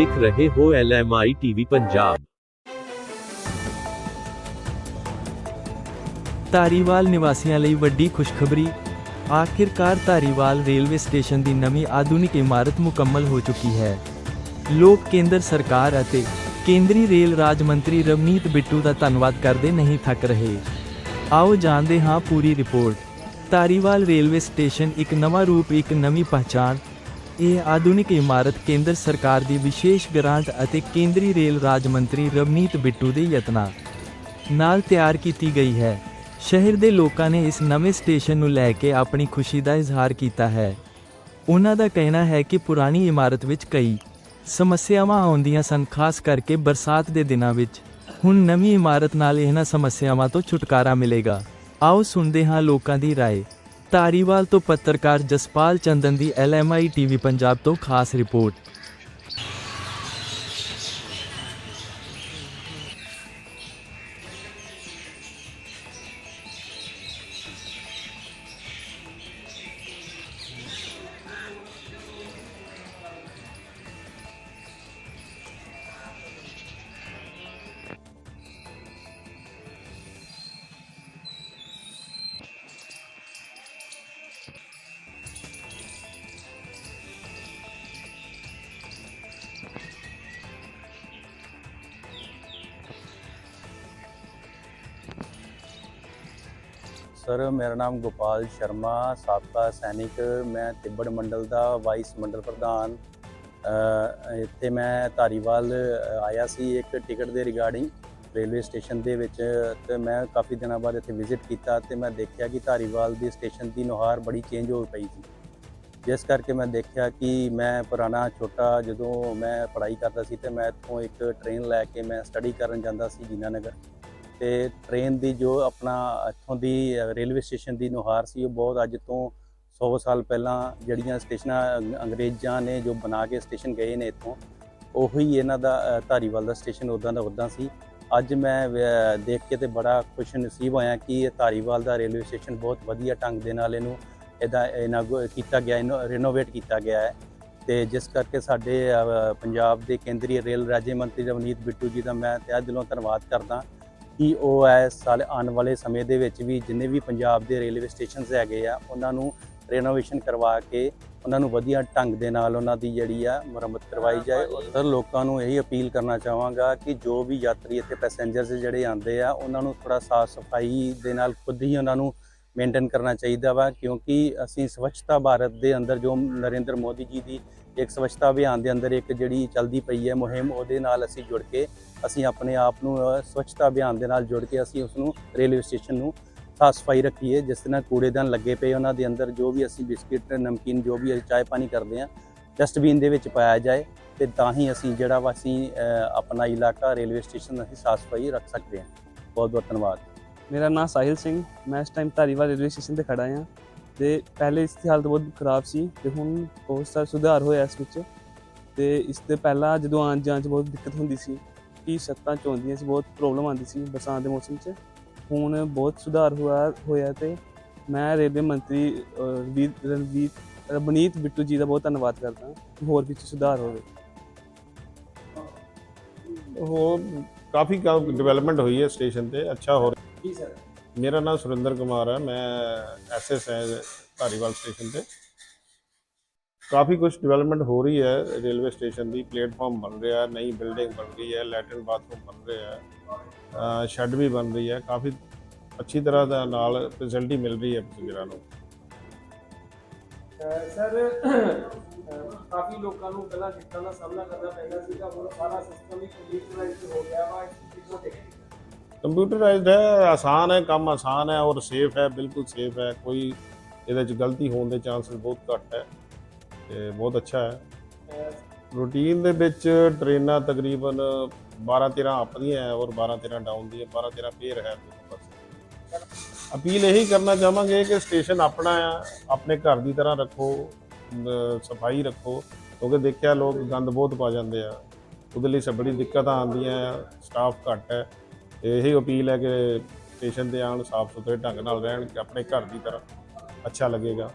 ਵੇਖ ਰਹੇ ਹੋ ਐਲਐਮਆਈ ਟੀਵੀ ਪੰਜਾਬ। ਧਾਰੀਵਾਲ ਨਿਵਾਸੀਆਂ ਲਈ ਵੱਡੀ ਖੁਸ਼ਖਬਰੀ। ਆਖਿਰਕਾਰ ਧਾਰੀਵਾਲ ਰੇਲਵੇ ਸਟੇਸ਼ਨ ਦੀ ਨਵੀਂ ਆਧੁਨਿਕ ਇਮਾਰਤ ਮੁਕੰਮਲ ਹੋ ਚੁੱਕੀ ਹੈ। ਲੋਕ ਕੇਂਦਰ ਸਰਕਾਰ ਅਤੇ ਕੇਂਦਰੀ ਰੇਲ ਰਾਜ ਮੰਤਰੀ ਰਵਨੀਤ ਬਿੱਟੂ ਦਾ ਧੰਨਵਾਦ ਕਰਦੇ ਨਹੀਂ ਥੱਕ ਰਹੇ। ਆਓ ਜਾਣਦੇ ਹਾਂ ਪੂਰੀ ਰਿਪੋਰਟ। ਧਾਰੀਵਾਲ ਰੇਲਵੇ ਸਟੇਸ਼ਨ ਇੱਕ ਨਵਾਂ ਰੂਪ, ਇੱਕ ਨਵੀਂ ਪਛਾਣ ਇਹ ਆਧੁਨਿਕ ਇਮਾਰਤ ਕੇਂਦਰ ਸਰਕਾਰ ਦੀ ਵਿਸ਼ੇਸ਼ ਗ੍ਰਾਂਟ ਅਤੇ ਕੇਂਦਰੀ ਰੇਲ ਰਾਜ ਮੰਤਰੀ ਰਵਨੀਤ ਬਿੱਟੂ ਦੇ ਯਤਨਾਂ ਨਾਲ ਤਿਆਰ ਕੀਤੀ ਗਈ ਹੈ ਸ਼ਹਿਰ ਦੇ ਲੋਕਾਂ ਨੇ ਇਸ ਨਵੇਂ ਸਟੇਸ਼ਨ ਨੂੰ ਲੈ ਕੇ ਆਪਣੀ ਖੁਸ਼ੀ ਦਾ ਇਜ਼ਹਾਰ ਕੀਤਾ ਹੈ ਉਹਨਾਂ ਦਾ ਕਹਿਣਾ ਹੈ ਕਿ ਪੁਰਾਣੀ ਇਮਾਰਤ ਵਿੱਚ ਕਈ ਸਮੱਸਿਆਵਾਂ ਆਉਂਦੀਆਂ ਸਨ ਖਾਸ ਕਰਕੇ ਬਰਸਾਤ ਦੇ ਦਿਨਾਂ ਵਿੱਚ ਹੁਣ ਨਵੀਂ ਇਮਾਰਤ ਨਾਲ ਇਹਨਾਂ ਸਮੱਸਿਆਵਾਂ ਤੋਂ ਛੁਟਕਾਰਾ ਮਿਲੇਗਾ ਆਓ ਸੁਣਦੇ ਹਾਂ ਲੋਕਾਂ ਦੀ رائے ਧਾਰੀਵਾਲ ਤੋਂ ਪੱਤਰਕਾਰ ਜਸਪਾਲ ਚੰਦਨ ਦੀ ਐਲਐਮਆਈ ਟੀਵੀ ਪੰਜਾਬ ਤੋਂ ਖਾਸ ਰਿਪੋਰਟ। ਸਰ, ਮੇਰਾ ਨਾਮ ਗੋਪਾਲ ਸ਼ਰਮਾ, ਸਾਬਕਾ ਸੈਨਿਕ, ਮੈਂ ਤਿੱਬੜ ਮੰਡਲ ਦਾ ਵਾਈਸ ਮੰਡਲ ਪ੍ਰਧਾਨ। ਇੱਥੇ ਮੈਂ ਧਾਰੀਵਾਲ ਆਇਆ ਸੀ ਇੱਕ ਟਿਕਟ ਦੇ ਰਿਗਾਰਡਿੰਗ ਰੇਲਵੇ ਸਟੇਸ਼ਨ ਦੇ ਵਿੱਚ। ਤੇ ਮੈਂ ਕਾਫੀ ਦਿਨਾਂ ਬਾਅਦ ਇੱਥੇ ਵਿਜ਼ਿਟ ਕੀਤਾ ਤੇ ਮੈਂ ਦੇਖਿਆ ਕਿ ਧਾਰੀਵਾਲ ਦੀ ਸਟੇਸ਼ਨ ਦੀ ਨੁਹਾਰ ਬੜੀ ਚੇਂਜ ਹੋ ਪਈ ਸੀ। ਜਿਸ ਕਰਕੇ ਮੈਂ ਦੇਖਿਆ ਕਿ ਮੈਂ ਪੁਰਾਣਾ, ਛੋਟਾ, ਜਦੋਂ ਮੈਂ ਪੜ੍ਹਾਈ ਕਰਦਾ ਸੀ ਤੇ ਮੈਂ ਇੱਥੋਂ ਇੱਕ ਟ੍ਰੇਨ ਲੈ ਕੇ ਮੈਂ ਸਟੱਡੀ ਕਰਨ ਜਾਂਦਾ ਸੀ ਦੀਨਾਨਗਰ ਤੇ ਟ੍ਰੇਨ ਦੀ ਜੋ ਆਪਣਾ ਇੱਥੋਂ ਦੀ ਰੇਲਵੇ ਸਟੇਸ਼ਨ ਦੀ ਨੁਹਾਰ ਸੀ, ਉਹ ਬਹੁਤ ਅੱਜ ਤੋਂ 100 ਸਾਲ ਪਹਿਲਾਂ ਜਿਹੜੀਆਂ ਸਟੇਸ਼ਨਾਂ ਅੰਗਰੇਜ਼ਾਂ ਨੇ ਜੋ ਬਣਾ ਕੇ ਸਟੇਸ਼ਨ ਗਏ ਨੇ ਇੱਥੋਂ, ਉਹੀ ਇਹਨਾਂ ਦਾ ਧਾਰੀਵਾਲ ਦਾ ਸਟੇਸ਼ਨ ਉਦਾਂ ਦਾ ਉਦਾਂ ਸੀ। ਅੱਜ ਮੈਂ ਦੇਖ ਕੇ ਤੇ ਬੜਾ ਖੁਸ਼ ਨਸੀਬ ਹੋਇਆ ਕਿ ਇਹ ਧਾਰੀਵਾਲ ਦਾ ਰੇਲਵੇ ਸਟੇਸ਼ਨ ਬਹੁਤ ਵਧੀਆ ਢੰਗ ਦੇ ਨਾਲ ਇਹਨੂੰ ਇਹਦਾ ਇਨਾਗੋ ਕੀਤਾ ਗਿਆ, ਇਹਨੂੰ ਰਿਨੋਵੇਟ ਕੀਤਾ ਗਿਆ ਹੈ। ਤੇ ਜਿਸ ਕਰਕੇ ਸਾਡੇ ਪੰਜਾਬ ਦੇ ਕੇਂਦਰੀ ਰੇਲ ਰਾਜ ਮੰਤਰੀ ਰਵਨੀਤ ਬਿੱਟੂ ਜੀ ਦਾ ਮੈਂ ਤਹਿ ਦਿਲੋਂ ਧੰਨਵਾਦ ਕਰਦਾ। ਕਿ ਉਹ ਹੈ ਸਾਲ ਆਉਣ ਵਾਲੇ ਸਮੇਂ ਦੇ ਵਿੱਚ ਵੀ ਜਿੰਨੇ ਵੀ ਪੰਜਾਬ ਦੇ ਰੇਲਵੇ ਸਟੇਸ਼ਨਸ ਹੈਗੇ ਆ, ਉਹਨਾਂ ਨੂੰ ਰੈਨੋਵੇਸ਼ਨ ਕਰਵਾ ਕੇ ਉਹਨਾਂ ਨੂੰ ਵਧੀਆ ਢੰਗ ਦੇ ਨਾਲ ਉਹਨਾਂ ਦੀ ਜਿਹੜੀ ਆ ਮੁਰੰਮਤ ਕਰਵਾਈ ਜਾਏ। ਸਰ ਲੋਕਾਂ ਨੂੰ ਇਹੀ ਅਪੀਲ ਕਰਨਾ ਚਾਹਾਂਗਾ ਕਿ ਜੋ ਵੀ ਯਾਤਰੀ ਇੱਥੇ ਪੈਸੇਂਜਰਸ ਜਿਹੜੇ ਆਉਂਦੇ ਆ, ਉਹਨਾਂ ਨੂੰ ਥੋੜਾ ਸਾਫ਼ ਸਫ਼ਾਈ ਦੇ ਨਾਲ ਖੁਦ ਹੀ ਉਹਨਾਂ ਨੂੰ ਮੇਨਟੇਨ ਕਰਨਾ ਚਾਹੀਦਾ ਵਾ, ਕਿਉਂਕਿ ਅਸੀਂ ਸਵੱਛਤਾ ਭਾਰਤ ਦੇ ਅੰਦਰ ਜੋ ਨਰਿੰਦਰ ਮੋਦੀ ਜੀ ਦੀ ਇੱਕ ਸਵੱਛਤਾ ਅਭਿਆਨ ਦੇ ਅੰਦਰ ਇੱਕ ਜਿਹੜੀ ਚੱਲਦੀ ਪਈ ਹੈ ਮੁਹਿੰਮ, ਉਹਦੇ ਨਾਲ ਅਸੀਂ ਜੁੜ ਕੇ ਅਸੀਂ ਆਪਣੇ ਆਪ ਨੂੰ ਸਵੱਛਤਾ ਅਭਿਆਨ ਦੇ ਨਾਲ ਜੁੜ ਕੇ ਅਸੀਂ ਉਸ ਨੂੰ ਰੇਲਵੇ ਸਟੇਸ਼ਨ ਨੂੰ ਸਾਫ਼ ਸਫ਼ਾਈ ਰੱਖੀਏ, ਜਿਸ ਤਰ੍ਹਾਂ ਕੂੜੇਦਾਨ ਲੱਗੇ ਪਏ ਉਹਨਾਂ ਦੇ ਅੰਦਰ, ਜੋ ਵੀ ਅਸੀਂ ਬਿਸਕਿਟ, ਨਮਕੀਨ, ਜੋ ਵੀ ਅਸੀਂ ਚਾਹ ਪਾਣੀ ਕਰਦੇ ਹਾਂ, ਡਸਟਬਿਨ ਦੇ ਵਿੱਚ ਪਾਇਆ ਜਾਏ ਤੇ ਤਾਂ ਹੀ ਅਸੀਂ ਜਿਹੜਾ ਵਾ ਅਸੀਂ ਆਪਣਾ ਇਲਾਕਾ ਰੇਲਵੇ ਸਟੇਸ਼ਨ ਅਸੀਂ ਸਾਫ਼ ਸਫ਼ਾਈ ਰੱਖ ਸਕਦੇ ਹਾਂ। ਬਹੁਤ ਬਹੁਤ ਧੰਨਵਾਦ। ਮੇਰਾ ਨਾਮ ਸਾਹਿਲ ਸਿੰਘ। ਮੈਂ ਇਸ ਟਾਈਮ ਧਾਰੀਵਾਲ ਰੇਲਵੇ ਸਟੇਸ਼ਨ ਤੇ ਖੜਾ ਹਾਂ ਤੇ ਪਹਿਲੇ ਇਸ ਦੀ ਹਾਲਤ ਬਹੁਤ ਖਰਾਬ ਸੀ ਤੇ ਹੁਣ ਬਹੁਤ ਸਾਰਾ ਸੁਧਾਰ ਹੋਇਆ ਇਸ ਵਿੱਚ ਤੇ ਇਸ ਤੇ ਪਹਿਲਾਂ ਜਦੋਂ ਆਉਣ ਜਾਣ 'ਚ ਬਹੁਤ ਦਿੱਕਤ ਹੁੰਦੀ ਸੀ ਕਿ ਛੱਤਾਂ ਚੋਂਦੀਆਂ ਸੀ ਬਹੁਤ ਪ੍ਰੋਬਲਮ ਆਉਂਦੀ ਸੀ ਬਰਸਾਤ ਦੇ ਮੌਸਮ 'ਚ। ਹੁਣ ਬਹੁਤ ਸੁਧਾਰ ਹੋਇਆ ਹੋਇਆ ਤੇ ਮੈਂ ਰੇਲਵੇ ਮੰਤਰੀ ਅਹ, ਰਣਵੀਰ ਰਣਵੀਰ ਰਬਨੀਤ ਬਿੱਟੂ ਜੀ ਦਾ ਬਹੁਤ ਧੰਨਵਾਦ ਕਰਦਾ ਹੋਰ ਵਿੱਚ ਸੁਧਾਰ ਹੋਵੇ। ਹੋਰ ਕਾਫੀ ਡਿਵੈਲਪਮੈਂਟ ਹੋਈ ਹੈ ਸਟੇਸ਼ਨ ਤੇ ਅੱਛਾ ਹੋ ਰਿਹਾ। ਜੀ ਸਰ ਮੇਰਾ ਨਾਮ ਸੁਰਿੰਦਰ ਕੁਮਾਰ ਹੈ ਮੈਂ ਐਸਐਸ ਹੈ ਧਾਰੀਵਾਲ ਸਟੇਸ਼ਨ ਤੇ। ਕਾਫੀ ਕੁਝ ਡਿਵੈਲਪਮੈਂਟ ਹੋ ਰਹੀ ਹੈ ਰੇਲਵੇ ਸਟੇਸ਼ਨ ਦੀ ਪਲੇਟਫਾਰਮ ਬਣ ਰਿਹਾ ਨਈ ਬਿਲਡਿੰਗ ਬਣ ਰਹੀ ਹੈ ਲੈਟਰਨ ਬਾਥਰੂਮ ਬਣ ਰਿਹਾ ਹੈ ਸ਼ੈੱਡ ਵੀ ਬਣ ਰਹੀ ਹੈ ਕਾਫੀ ਅੱਛੀ ਤਰ੍ਹਾਂ ਦਾ ਨਾਲ ਫੈਸਿਲਿਟੀ ਮਿਲ ਰਹੀ ਹੈ ਪੈਸੇਂਜਰਾਂ ਨੂੰ। ਸਰ ਕਾਫੀ ਲੋਕਾਂ ਨੂੰ ਪਹਿਲਾਂ ਦਿੱਕਤਾਂ ਦਾ ਸਾਹਮਣਾ ਕਰਨਾ ਪੈਂਦਾ ਸੀਗਾ ਹੁਣ ਸਾਰਾ ਸਿਸਟਮ ਹੀ ਕੰਪਿਊਟਰਾਈਜ਼ਡ ਹੋ ਗਿਆ ਵਾ ਦੇਖਦੇ ਕੰਪਿਊਟਰਾਈਜ਼ਡ ਹੈ ਆਸਾਨ ਹੈ ਕੰਮ ਆਸਾਨ ਹੈ ਔਰ ਸੇਫ ਹੈ ਬਿਲਕੁਲ ਸੇਫ ਹੈ ਕੋਈ ਇਹਦੇ ਚ ਗਲਤੀ ਹੋਣ ਦੇ ਚਾਂਸਸ ਬਹੁਤ ਘੱਟ ਹੈ ਤੇ ਬਹੁਤ ਅੱਛਾ ਹੈ। ਰੂਟੀਨ ਦੇ ਵਿੱਚ ਟ੍ਰੇਨਾਂ ਤਕਰੀਬਨ 12 13 ਅਪ ਦੀਆਂ ਹੈ ਔਰ 12 13 ਡਾਊਨ ਦੀਆਂ 12 13 ਫੇਰ ਹੈ। ਅਪੀਲ ਇਹੀ ਕਰਨਾ ਚਾਹਾਂਗੇ ਕਿ ਸਟੇਸ਼ਨ ਆਪਣਾ ਆ, ਆਪਣੇ ਘਰ ਦੀ ਤਰ੍ਹਾਂ ਰੱਖੋ ਸਫ਼ਾਈ ਰੱਖੋ, ਕਿਉਂਕਿ ਦੇਖਿਆ ਲੋਕ ਗੰਦ ਬਹੁਤ ਪਾ ਜਾਂਦੇ ਆ। ਉਹਦੇ ਲਈ ਸਭ ਬੜੀ ਦਿੱਕਤਾਂ ਆਉਂਦੀਆਂ ਆ, ਸਟਾਫ ਘੱਟ ਹੈ। ਇਹੀ ਅਪੀਲ ਹੈ ਕਿ ਸਟੇਸ਼ਨ ਤੇ ਆਉਣ ਸਾਫ਼ ਸੁਥਰੇ ਢੰਗ ਨਾਲ ਰਹਿਣ ਆਪਣੇ ਘਰ ਦੀ ਤਰ੍ਹਾਂ ਅੱਛਾ ਲੱਗੇਗਾ।